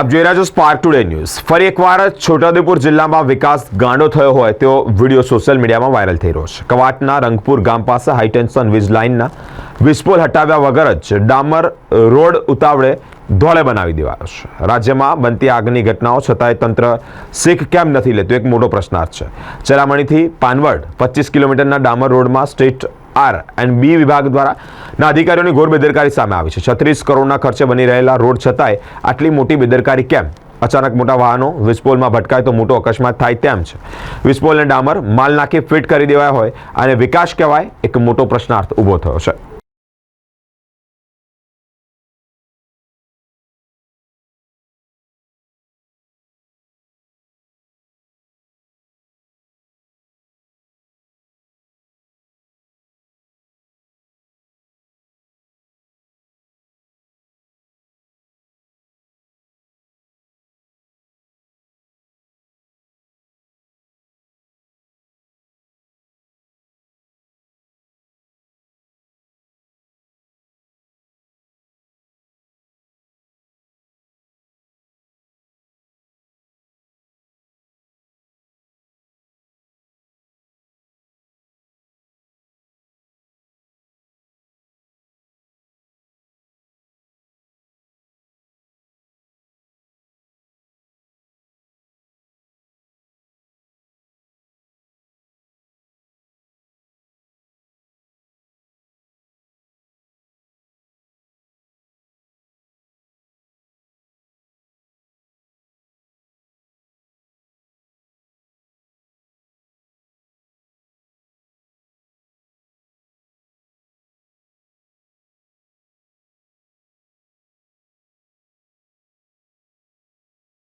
આપ જોઈ રહ્યા છો સ્પાર્ક ટુડે ન્યૂઝ ફરી એકવાર છોટાઉદેપુર જિલ્લામાં વિકાસ ગાંડો થયો હોય તેવો વીડિયો સોશિયલ મીડિયામાં વાયરલ થઈ રહ્યો છે. કવાટના રંગપુર ગામ પાસે હાઈટેન્શન વીજ લાઇનના વિસ્ફોલ હટાવ્યા વગર જ ડામર રોડ ઉતાવળે ધોળે બનાવી દેવાયો છે. રાજ્યમાં બનતી આગની ઘટનાઓ છતાંય તંત્ર શીખ કેમ નથી લેતું, એક મોટો પ્રશ્નાર્થ છે. ચરામણીથી પાનવડ પચીસ કિલોમીટરના ડામર રોડમાં સ્ટેટ આર એન્ડ બી વિભાગ દ્વારા ના, અધિકારીઓની ઘોર બેદરકારી સામે આવી છે. છત્રીસ કરોડના ખર્ચે બની રહેલા રોડ છતાંય આટલી મોટી બેદરકારી કેમ? અચાનક મોટા વાહનો વિસ્પોલમાં ભટકાય તો મોટો અકસ્માત થાય તેમ છે. વિસ્પોલને ડામર માલ નાખી ફિટ કરી દેવાય હોય અને વિકાસ કહેવાય એક મોટો પ્રશ્નાર્થ ઊભો થયો છે.